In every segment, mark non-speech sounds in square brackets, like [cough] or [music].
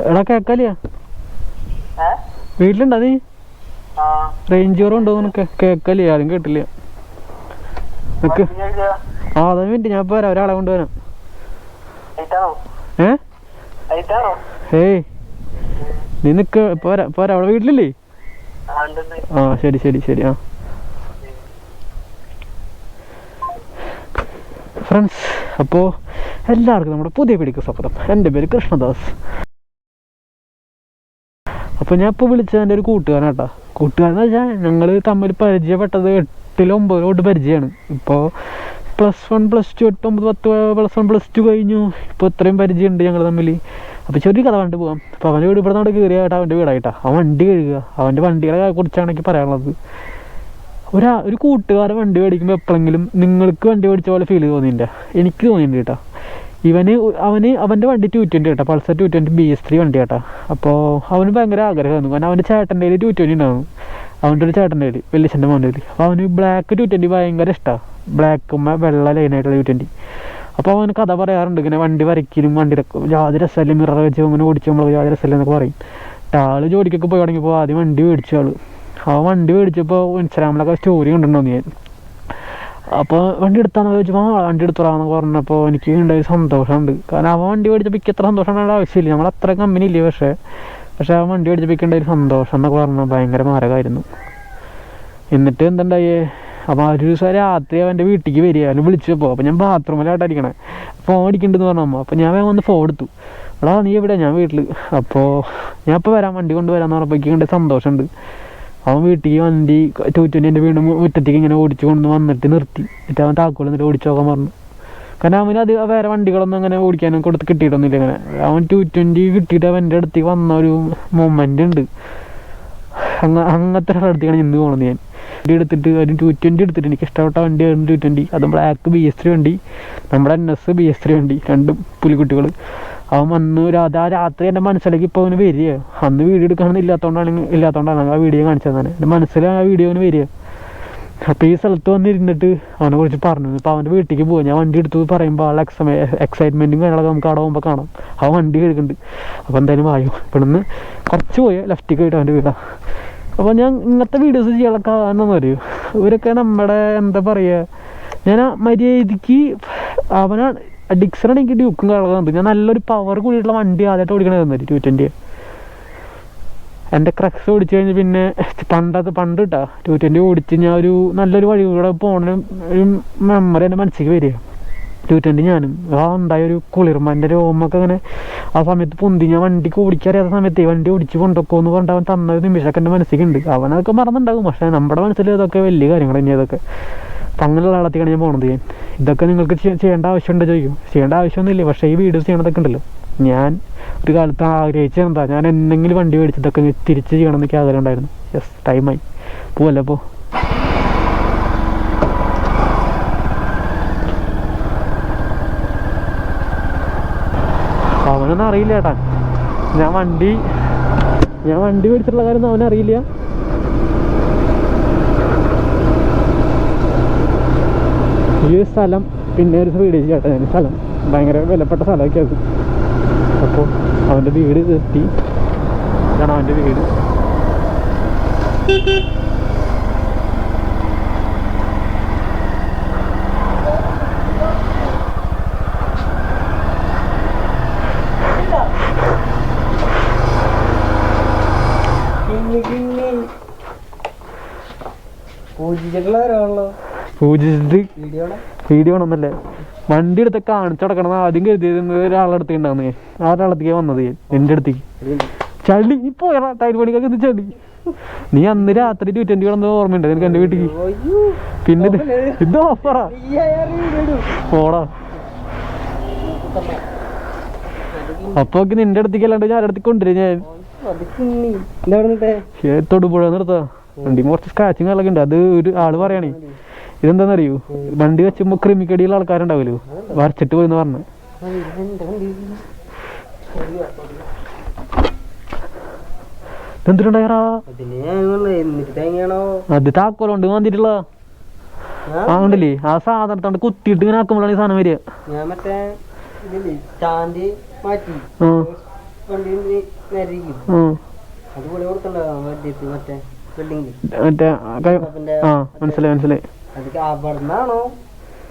എടാ കേക്കാലിയാ? വീട്ടിലുണ്ടാ നീ? റേഞ്ച് കുറവുണ്ടോ നിനക്ക്? കേക്കല്ലേ ആരും കേട്ടില്ല. നിനക്ക് ആ അതാ വേണ്ടി ഞാൻ ഇപ്പൊ വരാം. ഒരാളെ കൊണ്ടുവരാം. ഏ? ഏയ് നീ നിക്ക്. പോരാ പോരാ അവിടെ വീട്ടിലില്ലേ? ആ ഉണ്ട് ഉണ്ട്. ശരി ശരി ശരി. ആ. ഫ്രണ്ട്സ് അപ്പോ എല്ലാവർക്കും നമ്മുടെ പുതിയ പിടിക്ക് സ്വാഗതം. എന്റെ പേര് കൃഷ്ണദാസ്. അപ്പോൾ ഞാൻ ഇപ്പോൾ വിളിച്ചത് എന്റെ ഒരു കൂട്ടുകാരനാട്ടാ കൂട്ടുകാരൻ എന്ന് വെച്ചാൽ ഞങ്ങൾ തമ്മിൽ പരിചയപ്പെട്ടത് എട്ടിലോ ഒമ്പതിലോ തൊട്ട് പരിചയമാണ് ഇപ്പോൾ പ്ലസ് വൺ പ്ലസ് ടു എട്ട് ഒമ്പത് പത്ത് പ്ലസ് വൺ പ്ലസ് ടു കഴിഞ്ഞു. ഇപ്പോൾ ഇത്രയും പരിചയമുണ്ട് ഞങ്ങൾ തമ്മിൽ അപ്പോൾ ചെറിയ കഥ കണ്ട് പോകാം അപ്പോൾ അവന്റെ വീട് ഇവിടെ നമ്മുടെ കയറിയാട്ടാ അവന്റെ വീടായിട്ടാ. അവൻ വണ്ടി കഴുകുക. അവന്റെ വണ്ടികളെ കുറിച്ചാണ് എനിക്ക് പറയാനുള്ളത്. ഒരാ ഒരു കൂട്ടുകാരൻ വണ്ടി മേടിക്കുമ്പോൾ എപ്പോഴെങ്കിലും നിങ്ങൾക്ക് വണ്ടി മേടിച്ച പോലെ ഫീൽ തോന്നിയില്ല? എനിക്ക് തോന്നിയിട്ടുണ്ട് കേട്ടോ ഇവന് അവന് അവന്റെ വണ്ടി ടു ട്വന്റി കേട്ടോ. Pulsar two twenty B S three വണ്ടി കേട്ടോ. അപ്പോൾ അവന് ഭയങ്കര ആഗ്രഹമായിരുന്നു. കാരണം അവന്റെ ചേട്ടന്റെ കയ്യിൽ ടു ട്വന്റി ഉണ്ടായിരുന്നു. അവന്റെ ഒരു ചേട്ടന്റെ കയ്യിൽ വലിയച്ഛന്റെ മോന്റെ കയ്യിൽ അപ്പോൾ അവന് ബ്ലാക്ക് ടു ട്വന്റി ഭയങ്കര ഇഷ്ടമാണ് ബ്ലാക്കും വെള്ള ലൈനായിട്ടുള്ള ടു ട്വന്റി അപ്പോൾ അവൻ കഥ പറയാറുണ്ട്. ഇങ്ങനെ വണ്ടി വരയ്ക്കലും വണ്ടി യാതൊരു രസമല്ലേ. മിറർ വെച്ച് അങ്ങനെ ഓടിച്ചു നമ്മൾ യാതൊരു രസമല്ലേ എന്നൊക്കെ പറയും. ആൾ ജോലിക്കൊക്കെ പോയി തുടങ്ങിയപ്പോൾ ആദ്യം വണ്ടി മേടിച്ചു ആൾ. ആ വണ്ടി മേടിച്ചപ്പോൾ ഇൻസ്റ്റാഗ്രാമിലൊക്കെ സ്റ്റോറി കണ്ടിട്ടുണ്ടോ ഞാൻ. അപ്പോൾ വണ്ടി എടുത്താന്ന് ചോദിച്ചപ്പോൾ ആ വണ്ടി എടുത്തോളാന്ന് പറഞ്ഞപ്പോൾ എനിക്ക് ഉണ്ടായ സന്തോഷമുണ്ട്. കാരണം അവൻ വണ്ടി മേടിച്ചപ്പോൾ എനിക്ക് എത്ര സന്തോഷം ആവശ്യമില്ല. നമ്മൾ അത്ര കമ്പനി ഇല്ലേ പക്ഷേ പക്ഷേ അവൻ വണ്ടി മേടിച്ചപ്പോൾ ഒരു സന്തോഷം എന്നൊക്കെ പറഞ്ഞാൽ ഭയങ്കര മാരകമായിരുന്നു. എന്നിട്ട് എന്തുണ്ടായേ? അപ്പോൾ ആ ഒരു ദിവസം രാത്രി അവന്റെ വീട്ടിലേക്ക് വരിക. അവന് വിളിച്ചപ്പോൾ അപ്പോൾ ഞാൻ ബാത്റൂമിലായിട്ടായിരിക്കണേ ഫോൺ അടിക്കണ്ടെന്ന് പറഞ്ഞു അമ്മ. അപ്പോൾ ഞാൻ വന്ന് ഫോൺ എടുത്തു. എടാ നീ എവിടെ ഞാൻ വീട്ടിൽ അപ്പോൾ ഞാൻ ഇപ്പോൾ വരാൻ വണ്ടി കൊണ്ടുവരാമെന്ന് പറഞ്ഞപ്പോൾ എനിക്ക് കണ്ട സന്തോഷമുണ്ട്. അവൻ വീട്ടിൽ വണ്ടി ടൂ ട്വന്റി എന്റെ വീണ്ടും മുറ്റത്തേക്ക് ഇങ്ങനെ ഓടിച്ചു കൊണ്ട് വന്നിട്ട് നിർത്തി. എന്നിട്ട് അവൻ താക്കോൽ എന്നിട്ട് ഓടിച്ചു നോക്കാൻ പറഞ്ഞു. കാരണം അവന് അത് വേറെ വണ്ടികളൊന്നും അങ്ങനെ ഓടിക്കാനും കൊടുത്ത് കിട്ടിയിട്ടൊന്നുമില്ല ഇങ്ങനെ അവൻ ടു ട്വന്റി കിട്ടിയിട്ട് അവന്റെ അടുത്തേക്ക് വന്ന ഒരു മൊമെന്റ് ഉണ്ട്. അങ്ങ അങ്ങനത്തെ ഒരാളടുത്തേക്കാണ് ഇന്ന് പോകണത് ഞാൻ. വണ്ടി എടുത്തിട്ട് ഒരു ടു ട്വന്റി എടുത്തിട്ട് എനിക്ക് ഇഷ്ടപ്പെട്ട വണ്ടി ടു ട്വന്റി അത് ബ്ലാക്ക് ബി എസ് ത്രീ വണ്ടി. നമ്മുടെ N S B S three വണ്ടി. രണ്ടും പുലിക്കുട്ടികൾ അവൻ വന്നു ആ രാത്രി എന്റെ മനസ്സിലേക്ക് ഇപ്പോൾ അവന് വരിക. അന്ന് വീഡിയോ എടുക്കാനൊന്നും ഇല്ലാത്തതുകൊണ്ടാണ് ഇല്ലാത്തതുകൊണ്ടാണ് ആ വീഡിയോ കാണിച്ചത് തന്നെ. എന്റെ മനസ്സിൽ ആ വീഡിയോ അവന് വരിക. അപ്പോൾ ഈ സ്ഥലത്ത് വന്നിരുന്നിട്ട് അവനെ കുറിച്ച് പറഞ്ഞു. ഇപ്പോൾ അവന്റെ വീട്ടിലേക്ക് പോകും ഞാൻ വണ്ടി എടുത്തു പറയുമ്പോൾ ആളെ എക്സമേ എക്സൈറ്റ്മെന്റും കാര്യങ്ങളൊക്കെ നമുക്ക് അവിടെ പോകുമ്പോൾ കാണാം. അവൻ വണ്ടി കേൾക്കുന്നുണ്ട് അപ്പോൾ എന്തായാലും വായു. ഇവിടുന്ന് കുറച്ച് പോയി ലെഫ്റ്റിലേക്ക് പോയിട്ട് അവന്റെ വീടാണ് അപ്പോൾ ഞാൻ ഇങ്ങനത്തെ വീഡിയോസ് ചെയ്യാനുള്ള കാരണം പറയൂ ഇവരൊക്കെ നമ്മുടെ എന്താ പറയുക? ഞാൻ മര്യാദയ്ക്ക് അവനാണ് ഡിക്സനാണ് എനിക്ക് ഡ്യൂക്കും കളകുന്നത് ഞാൻ നല്ലൊരു പവർ കൂടിയിട്ടുള്ള വണ്ടി ആദ്യമായിട്ട് ഓടിക്കണത് ടു ട്വന്റി എന്റെ ക്രക്സ് ഓടിച്ചു കഴിഞ്ഞ് പിന്നെ പണ്ടത് പണ്ട് കിട്ടാ ടു ട്വന്റി ഓടിച്ച് ഞാൻ ഒരു നല്ലൊരു വഴി കൂടെ പോകണ ഒരു മെമ്മറി എന്റെ മനസ്സിലേക്ക് വരിക. ടു ട്വന്റി ഞാനും ആ ഉണ്ടായ ഒരു കുളിർമ എന്റെ രോമൊക്കെ അങ്ങനെ ആ സമയത്ത് പൊന്തി. ഞാൻ വണ്ടിക്ക് ഓടിക്കറിയാത്ത സമയത്ത് വണ്ടി ഓടിച്ച് കൊണ്ടൊക്കെ പറഞ്ഞിട്ട് അവൻ തന്ന ഒരു നിമിഷമൊക്കെ എന്റെ മനസ്സിലേക്ക് ഉണ്ട് അവനൊക്കെ മറന്നുണ്ടാകും. പക്ഷേ നമ്മുടെ മനസ്സിൽ ഇതൊക്കെ വലിയ കാര്യങ്ങൾ തന്നെയാണ് ഇതൊക്കെ. അപ്പം അങ്ങനെയുള്ള ആളത്തേക്കാണ് ഞാൻ പോണത്. ഇതൊക്കെ നിങ്ങൾക്ക് ചെയ്യേണ്ട ആവശ്യമുണ്ടോ ചോദിക്കും. ചെയ്യേണ്ട ആവശ്യമൊന്നുമില്ല. പക്ഷേ ഈ വീഡിയോസ് ചെയ്യണതൊക്കെ ഉണ്ടല്ലോ. ഞാൻ ഒരു കാലത്ത് ആഗ്രഹിച്ചത് എന്താ? ഞാൻ എന്തെങ്കിലും വണ്ടി മേടിച്ച് ഇതൊക്കെ തിരിച്ച് ചെയ്യണം എന്നൊക്കെ ആഗ്രഹം ഉണ്ടായിരുന്നു. യെസ് ടൈമായി പോവല്ലേ അപ്പോൾ അവനൊന്നും അറിയില്ല ചേട്ടാ ഞാൻ വണ്ടി ഞാൻ വണ്ടി മേടിച്ചിട്ടുള്ള കാര്യം അവനറിയില്ല. ഈ ഒരു സ്ഥലം പിന്നെ ഒരു വീഡിയോ ചേട്ടാ ഞാൻ സ്ഥലം. ഭയങ്കര വിലപ്പെട്ട സ്ഥലമൊക്കെ അത്. അപ്പോൾ അവന്റെ വീട് എത്തി ഇതാണ് അവന്റെ വീട്. പൂജിച്ചിട്ടുള്ള പൂജിച്ചിട്ട് വീഡിയോ ആണെന്നല്ലേ വണ്ടി എടുത്ത് കാണിച്ചു കിടക്കണം ആദ്യം കരുതിയത് ഒരാളടുത്ത് ഉണ്ടാവുന്നേ ആ ഒരാളത്തേക്ക് വന്നത്. എന്റെ എന്റെ അടുത്തേക്ക് ചളി. ഇപ്പൊ ടൈൽ പണിക്കൊക്കെ ഇത് ചളി? നീ അന്ന് രാത്രി ട്വന്റി കിടന്നത് ഓർമ്മയുണ്ട്. നിനക്ക് എന്റെ വീട്ടിൽ പിന്നെ ഇത് ഓഫറാ പോടാ. അപ്പൊ നിന്റെ അടുത്തേക്ക് അല്ലാണ്ട് ഞാൻ അടുത്തേക്ക് കൊണ്ടുവരും ഞാൻ? തൊടുപുഴ നിർത്താ. വണ്ടി കുറച്ച് സ്ക്രാച്ചിങ് ഒക്കെ ഉണ്ട്. അത് ഒരു ആൾ പറയണേ. ഇതെന്താന്നറിയോ? വണ്ടി വെച്ചുമ്പോ ക്രിമിക്കടിയുള്ള ആൾക്കാരുണ്ടാവുമല്ലോ വരച്ചിട്ട് പോയെന്ന് പറഞ്ഞു. എന്തിട്ടുണ്ടായറാ അത് താക്കോലുണ്ട് വന്നിട്ടുള്ള. ആ? ഉണ്ടല്ലേ? ആ സാധനത്തോണ്ട് കുത്തിയിട്ട് ഇങ്ങനെ ആക്കുമ്പോഴാണ് ഈ സാധനം വരിക. മറ്റേ മനസ്സിലായി മനസ്സിലായി. അത് അവിടുന്നാണോ?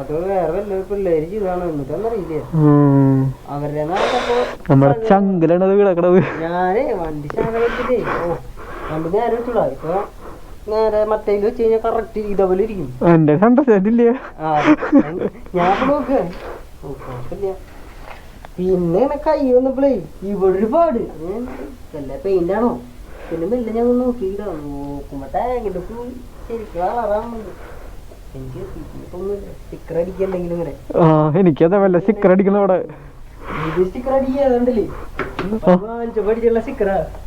അത് വേറെ വല്ല പിള്ളേര് ചെയ്താണോ എന്നിട്ടൊന്നറിയില്ല. അവരുടെ നാട്ടപ്പോ നമ്മുടെ ചങ്കിലാണത് കിടക്കണത്. ഞാനേ വണ്ടി ശാഖ ഓ വണ്ടി നേരെ വെച്ചോളാ ഇപ്പൊ നേരെ മറ്റേ വെച്ച് കഴിഞ്ഞാൽ കറക്റ്റ് ഇതേപോലെ ഇരിക്കും. എന്റെ കണ്ടില്ലേ ഞാൻ നോക്ക്. പിന്നെ കൈ വന്നപ്പോഴേ ഇവിടെ ഒരു പാട് വല്ല പെയിന്റ് ആണോ? പിന്നെ മെല്ലെ ഞാൻ നോക്കി നോക്കിയില്ല നോക്കുമ്പോ ടാങ്കിന്റെ ശരിക്കും എനിക്ക് എനിക്കതാ വല്ല സ്റ്റിക്കർ അടിക്കണം അവിടെ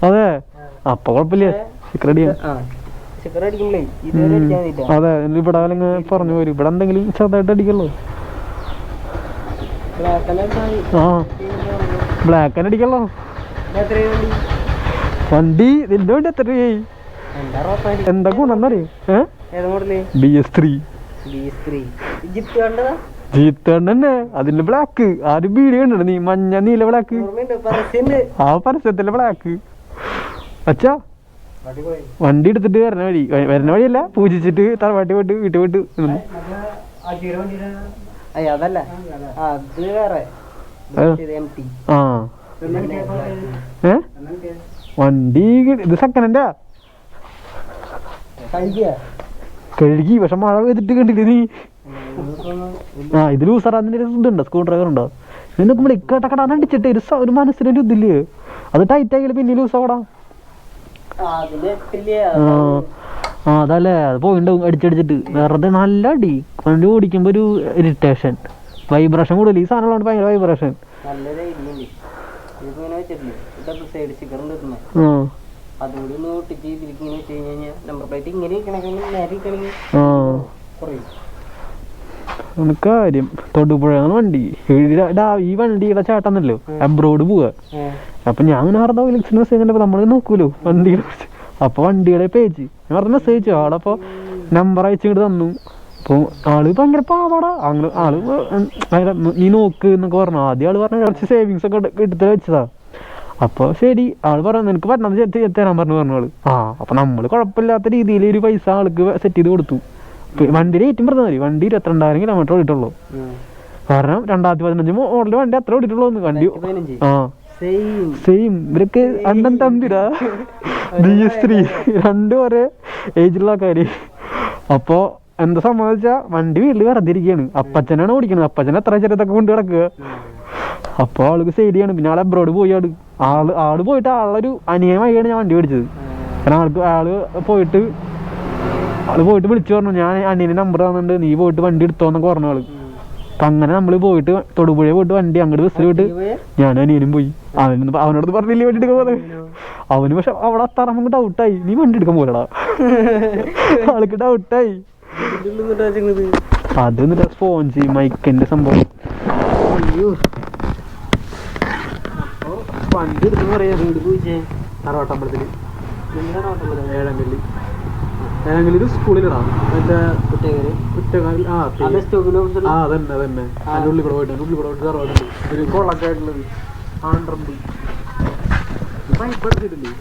അതെ. അപ്പൊ കൊഴപ്പില്ല സ്റ്റിക്കർ അടിക്കാൻ അതെ ഇവിടെ അല്ലെങ്കിൽ പറഞ്ഞു വരും. ഇവിടെ എന്തെങ്കിലും ചെറുതായിട്ട് അടിക്കല്ലോ ആ. ബ്ലാക്ക് തന്നെ അടിക്കല്ലോ. വണ്ടി? നിന്റെ വണ്ടി എത്ര രൂപയായി എന്താ ഗുണം എന്നറിയോ? ബി എസ് ത്രീ ബി സ്ത്രീ ജിപ്റ്റ് കണ്ടതാ? ജീത്ത് തന്നെ. അതിന്റെ ബ്ലാക്ക് ആരും ബീഡി കണ്ടോ നീ മഞ്ഞ നീല ബ്ലാക്ക് ആ പരസ്യത്തിലെ ബ്ലാക്ക് അച്ഛാ. വണ്ടി എടുത്തിട്ട് വരണ വഴി. വരണ വഴിയല്ല. പൂജിച്ചിട്ട് തറവാട്ടി പോയിട്ട് വീട്ടിൽ പോയിട്ട് അതല്ല. അത് വേറെ. ആ. ഏ? വണ്ടി ഇത് സെക്കൻഡ് കഴിക്കുക കഴുകി പക്ഷെ മഴ പെയ്തിട്ട് കണ്ടില്ലേ നീ? ആ ഇത് ലൂസറാന്നിന്റെ ഒരു ഇതുണ്ട് സ്ക്രൂ ഡ്രൈവർ ഉണ്ടോ ഇത് നോക്കുമ്പോൾ ഇക്കട്ടക്കട അതടിച്ചിട്ട് ഒരു ഒരു മനസ്സിനൊരു ഇതില്ലേ? അത് ടൈറ്റ് ആയി പിന്നെ ലൂസ് ആവടാ ആ അതല്ലേ. അത് പോയിണ്ടാവും അടിച്ചടിച്ചിട്ട്. വെറുതെ നല്ല അടി. വണ്ടി ഓടിക്കുമ്പോ ഒരു ഇറിറ്റേഷൻ വൈബ്രേഷൻ കൂടുതൽ. ഈ സാധനം ഭയങ്കര വൈബ്രേഷൻ ആ. അതുകൂടി ഒന്ന് ഒട്ടിച്ച് ഇതിലേക്ക് ഇങ്ങനെ വെച്ച് കഴിഞ്ഞാൽ നമ്പർ പ്ലേറ്റ് ഇങ്ങനെ ഇരിക്കണമെങ്കിൽ നേരെ ഇരിക്കണമെങ്കിൽ കുറയും ആണ് കാര്യം തൊടുപുഴയാണ് വണ്ടി. ഈ വണ്ടിയുടെ ചേട്ടന്നല്ലോ അബ്രോഡ് പോവാ. അപ്പൊ ഞാൻ അങ്ങനെ ഇലക്ഷൻ മെസ്സേജ് കണ്ടപ്പോ നമ്മൾ നോക്കൂലോ വണ്ടിയുടെ അപ്പൊ വണ്ടിയുടെ പേജ് ഞാൻ പറഞ്ഞ മെസ്സേജ് ആളപ്പോ നമ്പർ അയച്ചിട്ട് തന്നു. അപ്പൊ ആൾ ഭയങ്കര പാവാടാ. അങ്ങനെ ആൾ ഭയങ്കര നീ നോക്ക് എന്നൊക്കെ പറഞ്ഞു. ആദ്യം ആൾ പറഞ്ഞ കുറച്ച് സേവിങ്സ് ഒക്കെ എടു- എടുത്ത് വെച്ചതാ. അപ്പൊ ശരി ആൾ പറഞ്ഞു നിനക്ക് ചെ- തരാൻ പറഞ്ഞു പറഞ്ഞു ആൾ. ആ അപ്പൊ നമ്മൾ കുഴപ്പമില്ലാത്ത രീതിയിൽ ഒരു പൈസ ആൾക്ക് സെറ്റ് ചെയ്ത് കൊടുത്തു. വണ്ടി ഏറ്റവും പറഞ്ഞാൽ മതി. വണ്ടി ഇരുപത്തിരണ്ടായിരം കിലോമീറ്റർ ഓടിയിട്ടുള്ളൂ. കാരണം രണ്ടായിരത്തി പതിനഞ്ച് മോഡൽ വണ്ടി അത്ര ഓടിയിട്ടുള്ളൂ വണ്ടി ആ. സെയിം ഇവരൊക്കെ അണ്ണൻ തമ്പിരാ ബി എസ് ത്രീ രണ്ടും ഒരേ ഏജിലുള്ള ആൾക്കാര്. അപ്പോ എന്താ സംഭവിച്ചാ വണ്ടി വീട്ടിൽ വെറുതെ ഇരിക്കുകയാണ് അപ്പച്ചനാണ് ഓടിക്കണത്. അപ്പച്ചൻ എത്ര ചെറുതൊക്കെ കൊണ്ട് കിടക്കുക. അപ്പൊ ആൾക്ക് സൈഡിയാണ് പിന്നെ ആൾ അബ്രോഡ് പോയി ആൾ. ആൾ ആൾ പോയിട്ട് ആളൊരു അനിയമായിയാണ് ഞാൻ വണ്ടി മേടിച്ചത് കാരണം ആൾക്ക് ആൾ പോയിട്ട് ആൾ പോയിട്ട് വിളിച്ചു പറഞ്ഞു ഞാൻ അനിയന്റെ നമ്പർ തന്നിട്ടുണ്ട് നീ പോയിട്ട് വണ്ടി എടുത്തോന്നൊക്കെ പറഞ്ഞു ആൾ. അപ്പൊ അങ്ങനെ നമ്മൾ പോയിട്ട് തൊടുപുഴ പോയിട്ട് വണ്ടി അങ്ങോട്ട് ബസ്സിൽ വിട്ട് ഞാൻ അനിയനും പോയി. അവനൊന്ന് അവനോട് പറഞ്ഞില്ലേ വണ്ടി എടുക്കാൻ പോലെ അവന് പക്ഷെ അവിടെ അത്താറ നമുക്ക് ഡൗട്ടായി നീ വണ്ടി എടുക്കാൻ പോലടാ. [laughs] ആൾക്ക് ഡൗട്ടായി അത് എന്നിട്ട് സ്പോഞ്ച് മൈക്കിന്റെ സംഭവം. അയ്യോ. വണ്ടി എടുത്തു പറയാ വീട് പോയിച്ചേ അറവട്ടമ്പലത്തിൽ എന്താണ് ഓട്ടം ഏഴങ്കല്ല് ഏഴങ്കല്ല് സ്കൂളിലടാ. മറ്റേ കുറ്റക്കാരിൽ ആ ആ അതന്നെ അതന്നെ. ഉള്ളിൽ കൂടെ പോയിട്ട് ഉള്ളിൽ കൂടെ പോയിട്ട് ഒരു കൊള്ളൊക്കെ ആയിട്ടുള്ളത്. എടുത്തിട്ടില്ലേ?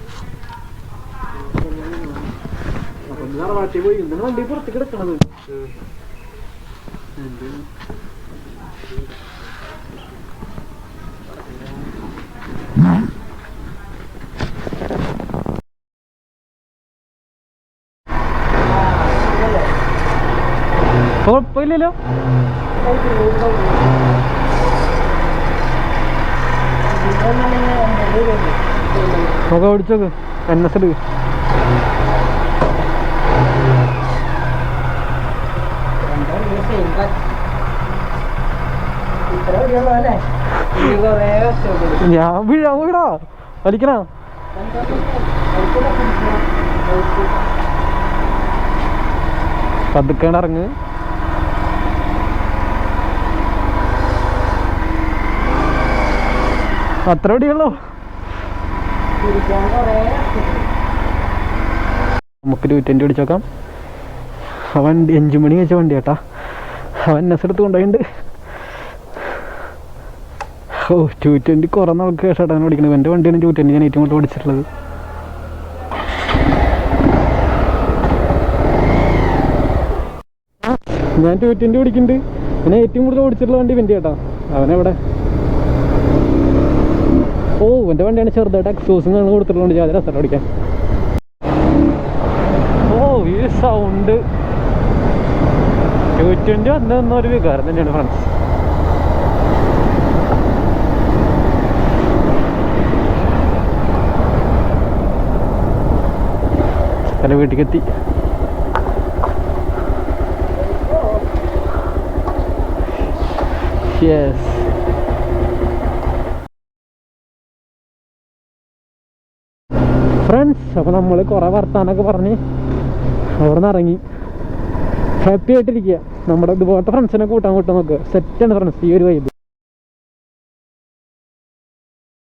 തറവാട്ടിൽ പോയി. വണ്ടി പുറത്ത് കിടക്കണത് കുഴപ്പമില്ലല്ലോ. നമുക്ക് ഓടിച്ചോക്ക് എൻ എസ് എടുക്ക് ഞാൻ വീഴാ. വീടാ വലിക്കണ? പതുക്കേണ്ട ഇറങ്ങ്. അത്ര അടിയുള്ളൂ. കുടിക്കാൻ കുറേ നമുക്ക് ടു ട്വന്റി ഓടിച്ച് നോക്കാം. അവൻ വണ്ടി അഞ്ചു മണി വെച്ച വണ്ടി കേട്ടാ. അവൻ എസ് എടുത്ത് കൊണ്ടുപോയിട്ടുണ്ട് ഓ ടു ട്വന്റി കുറേ നാൾക്ക് ശേഷമായിട്ടാണ് ഓടിക്കുന്നത് എന്റെ വണ്ടിയാണ് ടു ട്വന്റി ഞാൻ ഏറ്റവും കൂടുതൽ ഓടിച്ചിട്ടുള്ളത്. ഞാൻ ടു ട്വന്റി ഓടിക്കുന്നുണ്ട് പിന്നെ ഏറ്റവും കൂടുതൽ ഓടിച്ചിട്ടുള്ള വണ്ടി വെന്റെ കേട്ടാ. അവനെവിടെ? ഓ എന്റെ വണ്ടിയാണ് ചെറുതായിട്ട് എക്സോസും ആണ് കൊടുത്തിട്ടുണ്ട് ഞാൻ രസം ഓടിക്കാൻ ഓ ഈ സൗണ്ട് ടു ട്വന്റി വന്ന വികാരം തന്നെയാണ് ഫ്രണ്ട്സ് തന്നെ വീട്ടിലെത്തി യെസ് ഫ്രണ്ട്സ് അപ്പോൾ നമ്മൾ കുറേ വർത്താനൊക്കെ പറഞ്ഞ് അവിടെ നിന്ന് ഇറങ്ങി. ഹാപ്പി ആയിട്ടിരിക്കുക നമ്മുടെ ഇതുപോലത്തെ ഫ്രണ്ട്സിനെ കൂട്ടാൻ കൂട്ടാൻ നോക്കുക സെറ്റാണ് ഫ്രണ്ട്സ് ഈ ഒരു വൈബ്